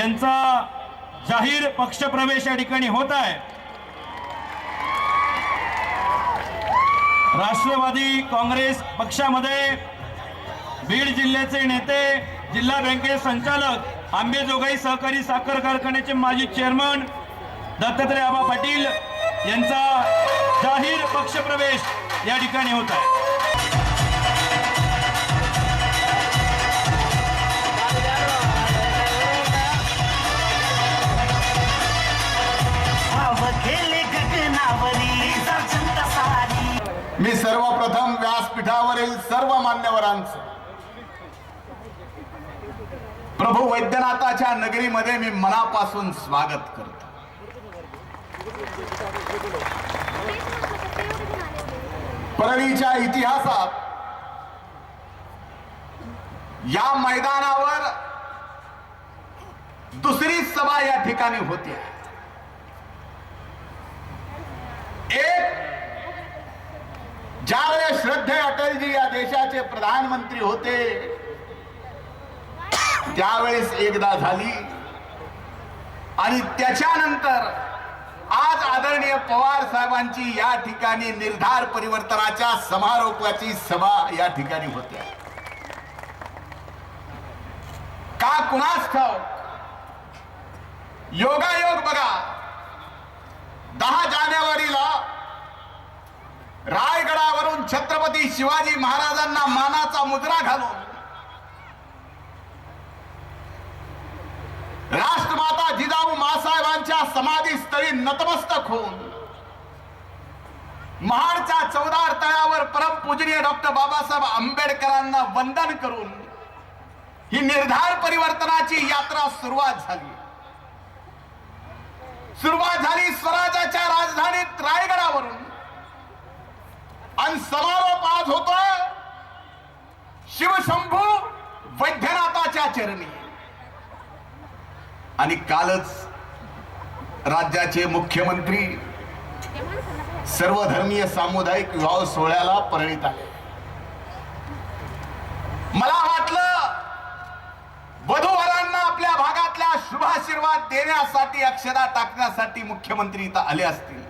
यांचा जाहीर पक्षप्रवेश या ठिकाणी होत आहे. राष्ट्रवादी काँग्रेस पक्षामध्ये बीड जिल्ह्याचे नेते जिल्हा बँकेचे संचालक आंबेजोगाई सहकारी साखर कारखान्याचे माजी चेअरमन दत्तात्रय आबा पाटील यांचा जाहीर पक्षप्रवेश या ठिकाणी होत आहे. मी सर्वप्रथम व्यासपीठावरील सर्व मान्यवरांच प्रभू वैद्यनाथाच्या नगरीमध्ये मी मनापासून स्वागत करतो. परळीच्या इतिहासात या मैदानावर दुसरी सभा या ठिकाणी होती. एक ज्यावेळेस श्रद्धे अटलजी या देशाचे प्रधानमंत्री होते त्यावेळेस एकदा झाली. आणि त्याच्यानंतर आज आदरणीय पवार साहेबांची या ठिकाणी निर्धार परिवर्तनाच्या समारोपाची सभा या ठिकाणी होत्या का कुणास ठाव योगायोग बघा. दहा जानेवारीला रायगडावरून छत्रपती शिवाजी महाराजांना मानाचा मुद्रा घालून राष्ट्रमाता जिजाऊ मासाहेबांच्या समाधीस्थळी नतमस्तक होऊन महाडच्या चौदार तळ्यावर परमपूजनीय डॉक्टर बाबासाहेब आंबेडकरांना वंदन करून ही निर्धार परिवर्तनाची यात्रा सुरुवात झाली. सुरुवात झाली स्वराज्याच्या राजधानीत रायगडावरून. आणि समारोप आज होतोय शिवशंभू वैद्यनाथाच्या चरणी. आणि कालच राज्याचे मुख्यमंत्री सर्वधर्मीय सामुदायिक विवाह सोहळ्याला परिणित आले. मला वाटलं शुभाशीर्वाद देण्यासाठी अक्षरा टाकण्यासाठी मुख्यमंत्री इथं आले असतील.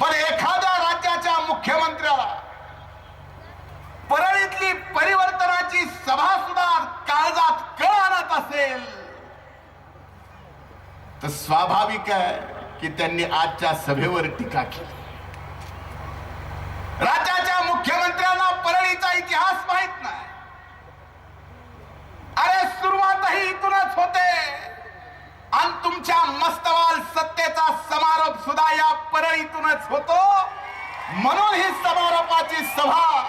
पण एखाद्या राज्याच्या मुख्यमंत्र्याला परळीतली परिवर्तनाची सभा सुद्धा काळजात कळ आणत असेल तर स्वाभाविक आहे की त्यांनी आजच्या सभेवर टीका केली. राज्याच्या मुख्यमंत्र्यांना परळीचा इतिहास माहीत नाही. अरे सुरुवातही इथूनच होते. आणि तुमच्या मस्तवाल सत्तेचा समारोप सुद्धा या परळीतूनच होतो. म्हणून ही समारोपाची सभा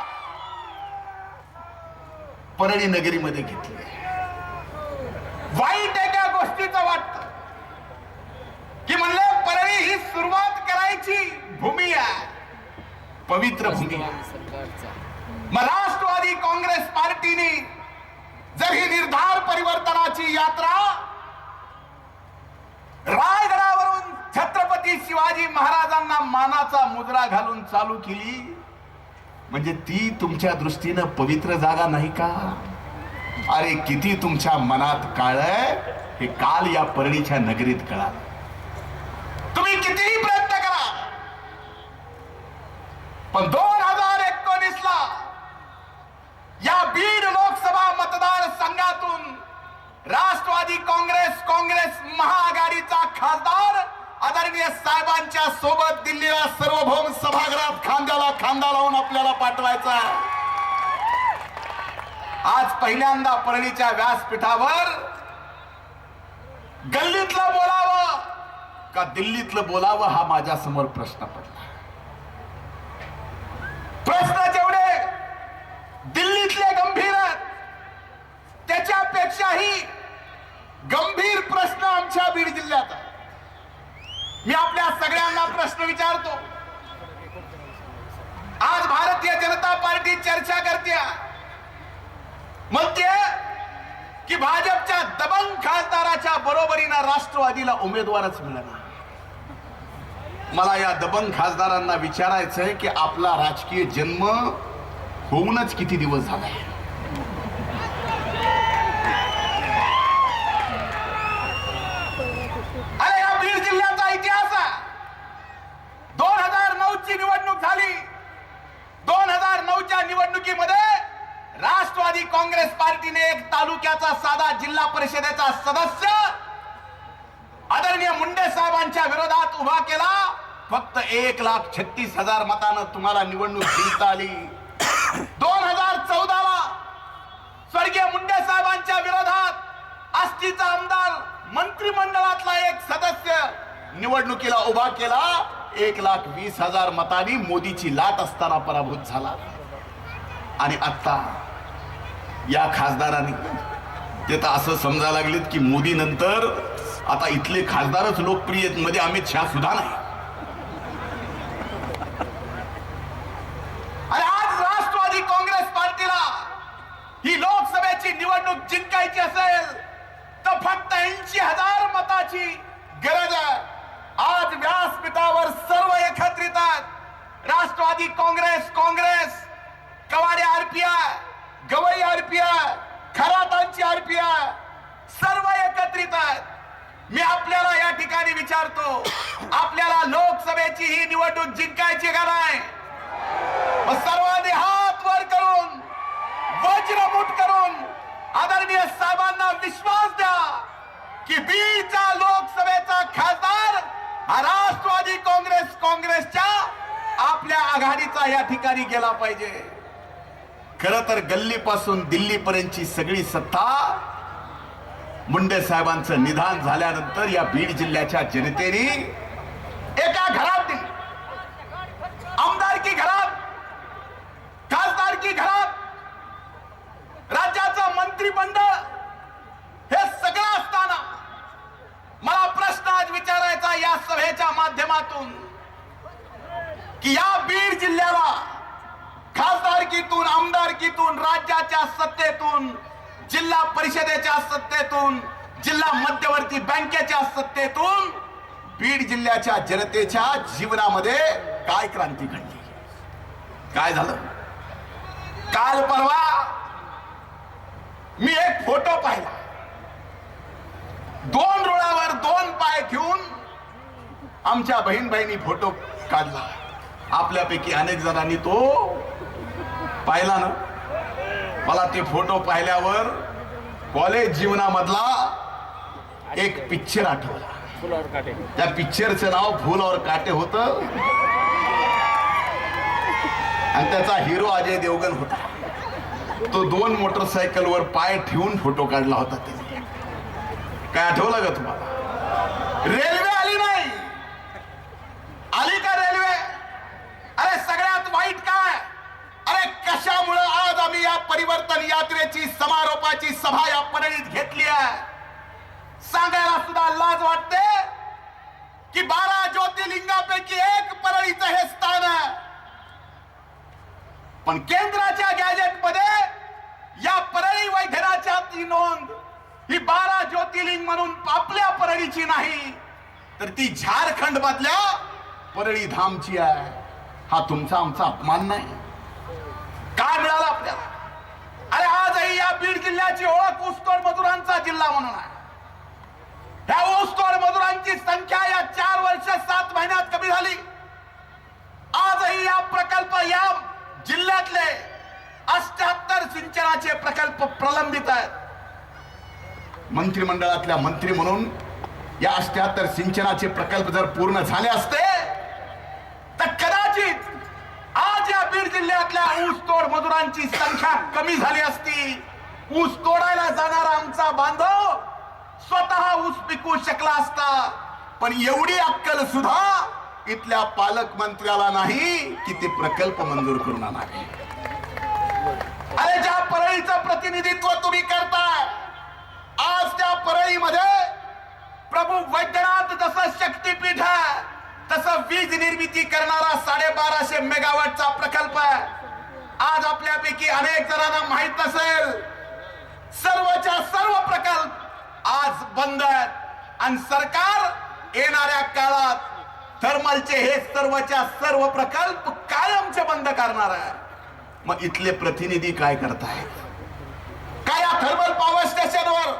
परळी नगरीमध्ये घेतली वाईट एका गोष्टीचं वाटत. की म्हणले परळी ही सुरुवात करायची भूमी आहे. पवित्र भूमी आहे. मग राष्ट्रवादी काँग्रेस पार्टीने जर ही निर्धार परिवर्तनाची यात्रा रायगडावरून छत्रपती शिवाजी महाराजांना मानाचा मुद्रा घालून चालू केली म्हणजे ती तुमच्या दृष्टीनं पवित्र जागा नाही का? अरे किती तुमच्या मनात काळ हे काल या परळीच्या नगरीत कळा तुम्ही कितीही प्रयत्न करा पण दोन हजार एकोणीस ला या बीड लोकसभा मतदारसंघातून राष्ट्रवादी काँग्रेस काँग्रेस महाआघाडीचा खासदार आदरणीय साहेबांच्या सोबत दिल्लीला सार्वभौम सभागृहात खांद्याला खांदा लावून आपल्याला पाठवायचा आज पहिल्यांदा परळीच्या व्यासपीठावर गल्लीतलं बोलावं का दिल्लीतलं बोलावं हा माझ्यासमोर प्रश्न पडला. प्रश्न जेवढे दिल्लीतले गंभीर त्याच्यापेक्षाही गंभीर प्रश्न आमच्या बीड जिल्ह्यात मी आपल्या सगळ्यांना प्रश्न विचारतो. आज भारतीय जनता पार्टी चर्चा करते. म्हणते की भाजपच्या दबंग खासदाराच्या बरोबरीनं राष्ट्रवादीला उमेदवारच मिळणार. मला या दबंग खासदारांना विचारायचंय की आपला राजकीय जन्म होऊनच किती दिवस झालाय अरे या बीड जिल्ह्याचा इतिहास दोन हजार नऊ ची निवडणूक झाली. दोन हजार नऊच्या निवडणुकीमध्ये राष्ट्रवादी काँग्रेस पार्टीने एक तालुक्याचा साधा जिल्हा परिषदेचा सदस्य आदरणीय मुंडे साहेबांच्या विरोधात उभा केला. फक्त एक लाख छत्तीस हजार मतानं तुम्हाला निवडणूक जिंकता आली दोन हजार चौदाला स्वर्गीय मुंडे साहेबांच्या विरोधात आष्टीचा आमदार मंत्रिमंडळातला एक सदस्य निवडणुकीला उभा केला. एक लाख वीस हजार मतांनी मोदीची लाट असताना पराभूत झाला. आणि आता या खासदारांनी ते तर असं समजायला लागलेत की मोदी नंतर आता इथले खासदारच लोकप्रिय आहेत मध्ये अमित शहा सुद्धा नाही. आणि आज राष्ट्रवादी काँग्रेस पार्टीला ही लोकसभेची निवडणूक जिंकायची असेल ऐंशी हजार मताची गरज आहे. आज व्यासपीठावर सर्व एकत्रित आहेत. राष्ट्रवादी काँग्रेस काँग्रेस कवाडे आरपीआय गवई आरपीआय खरातांची आरपीआय सर्व एकत्रित आहेत. मी आपल्याला या ठिकाणी विचारतो आपल्याला लोकसभेची ही निवडणूक जिंकायची का नाही? सर्व सर्वांनी हात वर करून वज्रमुठ करून आदरणीय साहेबांना विश्वास द्या की बीडचा लोकसभेचा खासदार हा राष्ट्रवादी काँग्रेस काँग्रेसच्या आपल्या आघाडीचा या ठिकाणी गेला पाहिजे. खर तर गल्लीपासून दिल्लीपर्यंतची सगळी सत्ता मुंडे साहेबांचं निधान झाल्यानंतर या बीड जिल्ह्याच्या जनतेने एका घरात दिली. आमदारकी घरात खासदारकी घरात राज्याचं मंत्रिमंडळ हे सगळं असताना मला प्रश्न आज विचारायचा या सभेच्या माध्यमातून की या बीड जिल्ह्याला खासदारकीतून आमदारकीतून राज्याच्या सत्तेतून जिल्हा परिषदेच्या सत्तेतून जिल्हा मध्यवर्ती बँकेच्या सत्तेतून बीड जिल्ह्याच्या जनतेच्या जीवनामध्ये काय क्रांती घडली? काय झालं? काल परवा मी एक फोटो पाहिला. दोन रुळावर दोन पाय घेऊन आमच्या बहीण बहिणी फोटो काढला. आपल्यापैकी अनेक जणांनी तो पाहिला ना. मला ते फोटो पाहिल्यावर कॉलेज जीवनामधला एक पिक्चर आठवला. त्या पिक्चरचं नाव फुल और काटे होत. आणि त्याचा हिरो अजय देवगण होता. तो दोन मोटरसायकलवर पाय ठेवून फोटो काढला होता त्याने. काय आठवलं का तुम्हाला? रेल्वे आली नाही आली का रेल्वे अरे सगळ्यात वाईट काय अशामुळं आज आम्ही या परिवर्तन यात्रेची समारोपाची सभा या परळीत घेतली आहे? सांगायला सुद्धा लाज वाटते की बारा ज्योतिर्लिंगापैकी एक परळीचं हे स्थान आहे. पण केंद्राच्या गॅजेटमध्ये या परळी वैद्यनाच्या ती नोंद ही बारा ज्योतिर्लिंग म्हणून आपल्या परळीची नाही तर ती झारखंड मधल्या परळी धामची आहे. हा तुमचा आमचा अपमान नाही. काय मिळालं आपल्याला? अरे आजही या बीड जिल्ह्याची ओळख ऊसतोड मजुरांचा जिल्हा म्हणून आहे. त्या ऊसतोड मजुरांची संख्या या चार वर्ष सात महिन्यात कमी झाली. आजही या प्रकल्प या जिल्ह्यातले अष्ट्याहत्तर सिंचनाचे प्रकल्प प्रलंबित आहेत. मंत्रिमंडळातल्या मंत्री म्हणून या अष्ट्याहत्तर सिंचनाचे प्रकल्प जर पूर्ण झाले असते तर कदाचित आज या बीड जिल्ह्यातल्या ऊस तोड मजुरांची संख्या कमी झाली असती. ऊस तोडायला जाणारा आमचा बांधव स्वतः ऊस पिकू शकला असता. पण एवढी अक्कल सुद्धा इथल्या पालकमंत्र्याला नाही की ते प्रकल्प मंजूर करून आणावे अरे ज्या परळीचं प्रतिनिधित्व तुम्ही करताय आज त्या परळीमध्ये प्रभू वैद्यनाथ जसं शक्तीपीठ आहे तसं वीज निर्मिती करणारा साडेबाराशे मेगावॅटचा प्रकल्प आहे. आज आपल्यापैकी अनेक जणांना माहीत नसेल सर्वच्या सर्व प्रकल्प आज बंद आहेत. आणि सरकार येणाऱ्या काळात थर्मलचे हे सर्वच्या सर्व प्रकल्प कायमचे बंद करणार आहे. मग इथले प्रतिनिधी काय करतायत? काय या थर्मल पॉवर स्टेशनवर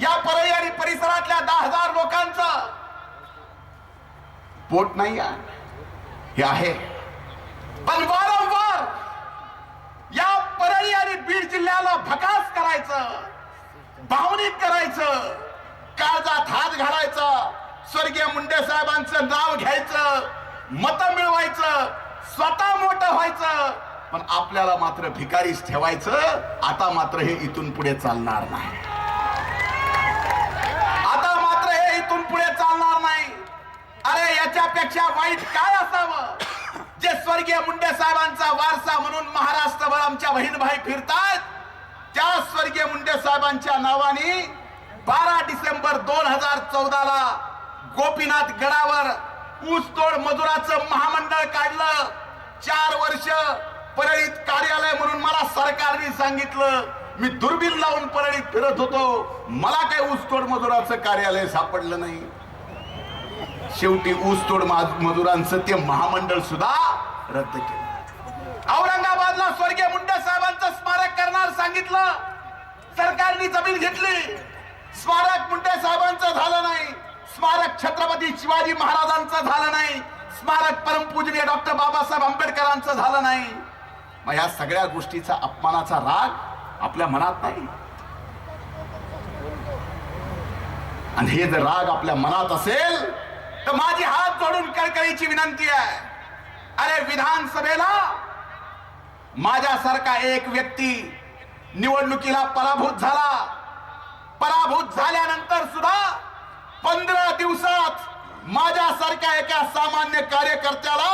या परळी आणि परिसरातल्या दहा हजार लोकांचं पोट नाही आहे. हे आहे. पण वारंवार या परळी आणि बीड जिल्ह्याला भकास करायचं भावनिक करायचं काळजात हात घालायचा स्वर्गीय मुंडे साहेबांचं नाव घ्यायचं मत मिळवायचं स्वतः मोठं व्हायचं पण आपल्याला मात्र भिकारीच ठेवायचं आता मात्र हे इथून पुढे चालणार नाही. आता मात्र हे इथून पुढे चालणार नाही. अरे याच्यापेक्षा वाईट काय असावं? जे स्वर्गीय मुंडे साहेबांचा वारसा म्हणून महाराष्ट्रभर आमच्या बहीण भाई फिरतात त्या स्वर्गीय मुंडे साहेबांच्या नावाने बारा डिसेंबर दोन हजार चौदा ला गोपीनाथ गडावर ऊसतोड मजुराचं महामंडळ काढलं. चार वर्ष परळीत कार्यालय म्हणून मला सरकारने सांगितलं मी दुर्बीण लावून परळीत फिरत होतो. मला काही ऊसतोड मजुराचं कार्यालय सापडलं नाही. शेवटी ऊसतोड मजुरांचं ते महामंडळ सुद्धा रद्द केलं. औरंगाबादला स्वर्गीय मुंडे साहेबांचं स्मारक करणार सांगितलं. सरकारने जमीन घेतली. स्मारक मुंडे साहेबांचं झालं नाही. स्मारक छत्रपती शिवाजी महाराजांचं झालं नाही. स्मारक परमपूजनीय डॉक्टर बाबासाहेब आंबेडकरांचं झालं नाही. मग या सगळ्या गोष्टीचा अपमानाचा राग आपल्या मनात नाही. आणि हे जर राग आपल्या मनात असेल तर माझी हात जोडून कळकळीची विनंती आहे. अरे विधानसभेला माझ्यासारखा एक व्यक्ती निवडणुकीला पराभूत झाला. पराभूत झाल्यानंतर सुद्धा पंधरा दिवसात माझ्यासारख्या एका सामान्य कार्यकर्त्याला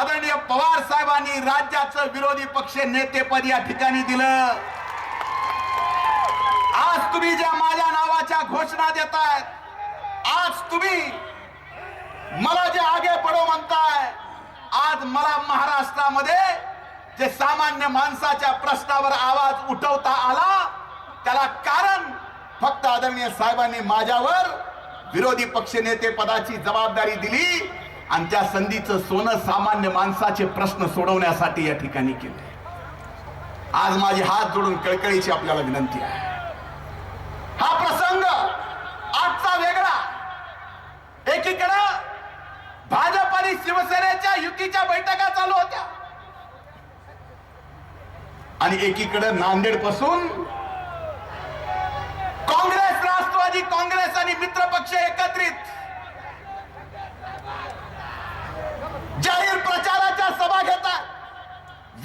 आदरणीय पवार साहेबांनी राज्याचं विरोधी पक्ष नेतेपद या ठिकाणी दिलं. आज तुम्ही ज्या माझ्या नावाच्या घोषणा देतायत आज तुम्ही मला जे आगे पडो म्हणताय आज मला महाराष्ट्रामध्ये जे सामान्य माणसाच्या प्रश्नावर आवाज उठवता आला त्याला कारण फक्त आदरणीय साहेबांनी माझ्यावर विरोधी पक्ष नेते पदाची जबाबदारी दिली आणि त्या संधीचं सोनं सामान्य माणसाचे प्रश्न सोडवण्यासाठी या ठिकाणी केले. आज माझी हात जोडून कळकळीची आपल्याला विनंती आहे. हा प्रसंग आजचा वेगळा. एकीकडं युतीच्या बैठका चालू होत्या. आणि एकीकडे नांदेडपासून काँग्रेस राष्ट्रवादी काँग्रेस आणि मित्र पक्ष एकत्रित. जाहीर प्रचाराच्या सभा घेतात.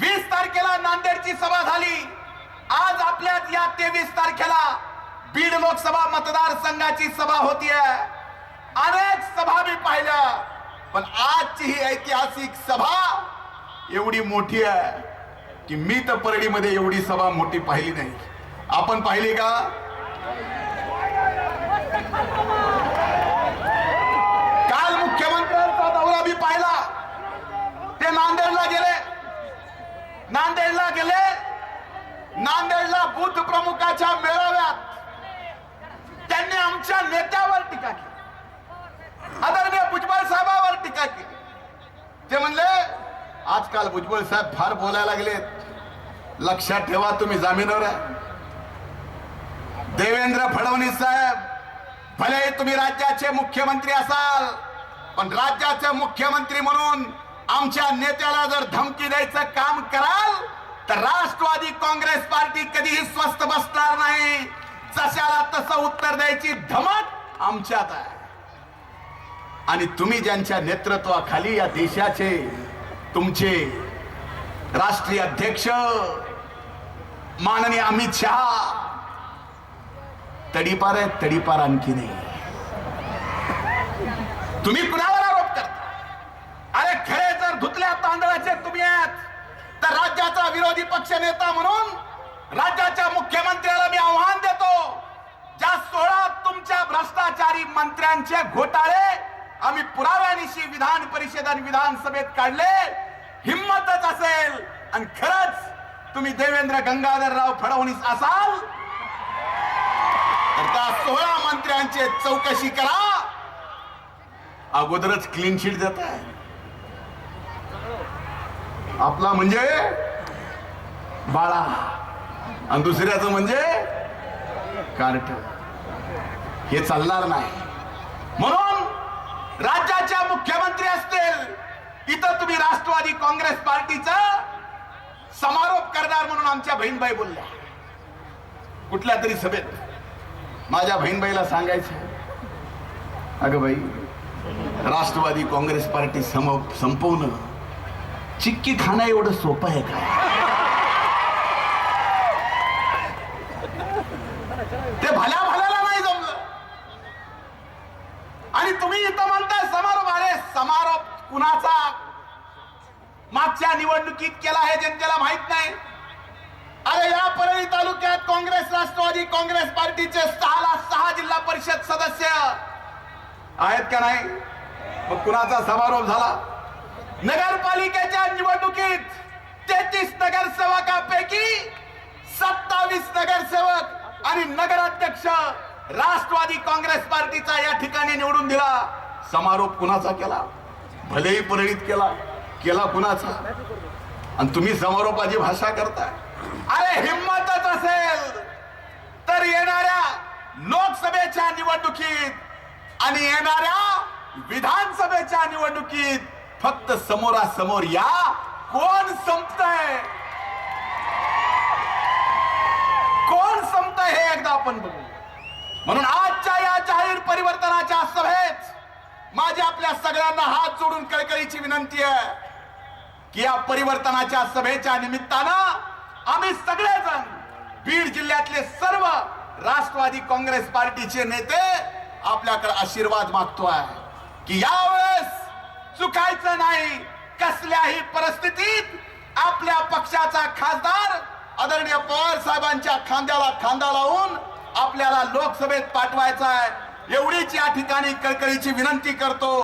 वीस तारखेला नांदेडची सभा झाली. आज आपल्यात या तेवीस तारखेला बीड लोकसभा मतदारसंघाची सभा होतीये. अनेक सभा मी पाहिल्या. पण आजची ही ऐतिहासिक सभा एवढी मोठी आहे की मी तर परडीमध्ये एवढी सभा मोठी पाहिली नाही. आपण पाहिली का? काल मुख्यमंत्र्यांचा दौरा मी पाहिला. ते नांदेडला गेले. नांदेडला गेले. नांदेडला बुद्ध प्रमुखाच्या मेळाव्यात त्यांनी आमच्या नेत्यावर टीका केली. आदरणीय भुजबळ साहेबावर टीका केली. ते म्हणले आजकाल भुजबळ साहेब फार बोलायला लागलेत. लक्षात ठेवा तुम्ही जामीनवर आहे. देवेंद्र फडणवीस साहेब भले तुम्ही राज्याचे मुख्यमंत्री असाल पण राज्याचे मुख्यमंत्री म्हणून आमच्या नेत्याला जर धमकी द्यायचं काम कराल तर राष्ट्रवादी काँग्रेस पार्टी कधीही स्वस्त बसणार नाही. जशाला तसं उत्तर द्यायची धमक आमच्यात आहे. आणि तुम्ही ज्यांच्या नेतृत्वाखाली या देशाचे तुमचे राष्ट्रीय अध्यक्ष माननीय अमित शहा तडीपार आहे तडीपार आणखी नाही. तुम्ही कुणावर आरोप करता? अरे खेळे जर धुतल्या तांदळाचे तुम्ही आहात तर राज्याचा विरोधी पक्ष नेता म्हणून राज्याच्या मुख्यमंत्र्याला मी आव्हान देतो ज्या सोळा तुमच्या भ्रष्टाचारी मंत्र्यांचे घोटाळे आम्ही पुराव्यानिशी विधान परिषद आणि विधानसभेत काढले. हिम्मतच असेल. आणि खरंच तुम्ही देवेंद्र गंगाधरराव फडणवीस असाल तर त्या सोळा मंत्र्यांची चौकशी करा. अगोदरच क्लीन शीट देत आहे. आपला म्हणजे बाळा. आणि दुसऱ्याचं म्हणजे कार्ट हे चालणार नाही. म्हणून राज्याच्या मुख्यमंत्री असतील इथं तुम्ही राष्ट्रवादी काँग्रेस पार्टीचा समारोप करणार म्हणून आमच्या बहीणबाई बोलल्या. कुठल्या तरी सभेत माझ्या बहीणबाईला सांगायचं अगं बाई राष्ट्रवादी काँग्रेस पार्टी सम संपवणं चिक्की खाणं एवढं सोपं आहे का ते भल्या भल्याला नाही जमलं आणि तुम्ही इथं म्हणताय समारोप अरे समारोप कुणाचा मागच्या निवडणुकीत केला आहे जनतेला माहीत नाही. अरे या परळी तालुक्यात काँग्रेस राष्ट्रवादी काँग्रेस पार्टीचे सहाला सहा जिल्हा परिषद सदस्य आहेत का नाही? मग कुणाचा समारोप झाला? नगरपालिकेच्या निवडणुकीत तेहतीस नगरसेवकापैकी सत्तावीस नगरसेवक आणि नगराध्यक्ष राष्ट्रवादी काँग्रेस पार्टीचा या ठिकाणी निवडून दिला. समारोप कुणाचा केला? भलेही परळीत केला. केला कुणाचा? आणि तुम्ही समारोपाची भाषा करताय. अरे हिंमतच असेल तर येणाऱ्या लोकसभेच्या निवडणुकीत आणि येणाऱ्या विधानसभेच्या निवडणुकीत फक्त समोरासमोर या कोण संपतय? कोण संपतय हे एकदा आपण बघू म्हणून आजच्या या जाहीर परिवर्तनाच्या सभेत माझी आपल्या सगळ्यांना हात जोडून कळकळीची विनंती आहे. की या परिवर्तनाच्या सभेच्या निमित्तानं आम्ही सगळेजण बीड जिल्ह्यातले सर्व राष्ट्रवादी काँग्रेस पार्टीचे नेते आपल्याकडे आशीर्वाद मागतोय. की यावेळेस चुकायचं नाही कसल्याही परिस्थितीत आपल्या पक्षाचा खासदार आदरणीय पवार साहेबांच्या खांद्याला खांदा लावून आपल्याला लोकसभेत पाठवायचा आहे एवढीच या ठिकाणी कळकळीची विनंती करतो.